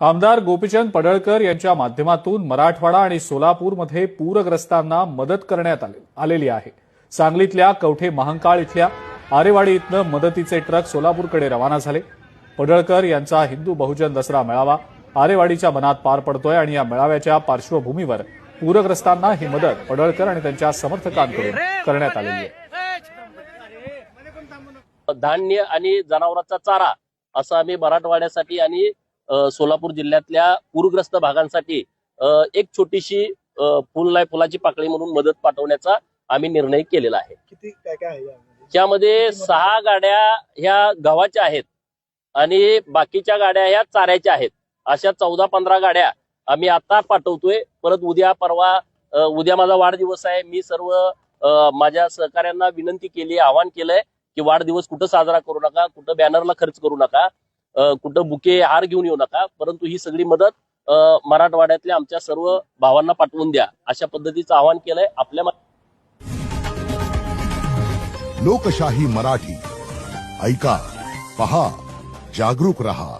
आमदार गोपीचंद पडळकर यांच्या माध्यमातून मराठवाडा आणि सोलापूरमध्ये पूरग्रस्तांना मदत करण्यात आलेली आहे. सांगलीतल्या कवठे महांकाळ इथल्या आरेवाडी इथनं मदतीचे ट्रक सोलापूरकडे रवाना झाले. पडळकर यांचा हिंदू बहुजन दसरा मेळावा आरेवाडीच्या मनात पार पडतोय आणि या मेळाव्याच्या पार्श्वभूमीवर पूरग्रस्तांना ही मदत पडळकर आणि त्यांच्या समर्थकांकडून करण्यात आलेली आहे. धान्य आणि जनावरांचा चारा असं आम्ही मराठवाड्यासाठी आणि सोलापूर जिल्ह्यातल्या पूरग्रस्त भागांसाठी एक छोटीशी फुल नाही फुलाची पाकळी म्हणून मदत पाठवण्याचा आम्ही निर्णय केलेला आहे. किती काय काय आहे यामध्ये? त्यामध्ये सहा गाड्या ह्या गव्हाच्या आहेत आणि बाकीच्या गाड्या ह्या चाऱ्याच्या आहेत. अशा चौदा पंधरा गाड्या आम्ही आता पाठवतोय. परत उद्या परवा उद्या माझा वाढदिवस आहे. मी सर्व माझ्या सहकाऱ्यांना विनंती केली आवाहन केलंय की वाढदिवस कुठं साजरा करू नका कुठं बॅनरला खर्च करू नका. कुठं बुके हार घेऊन येऊ नका परंतु ही सगळी मदत मराठवाड्यातल्या आमच्या सर्व भावांना पाठवून द्या अशा पद्धतीचं आवाहन केलंय आपल्या लोकशाही मराठी ऐका पहा जागरूक रहा.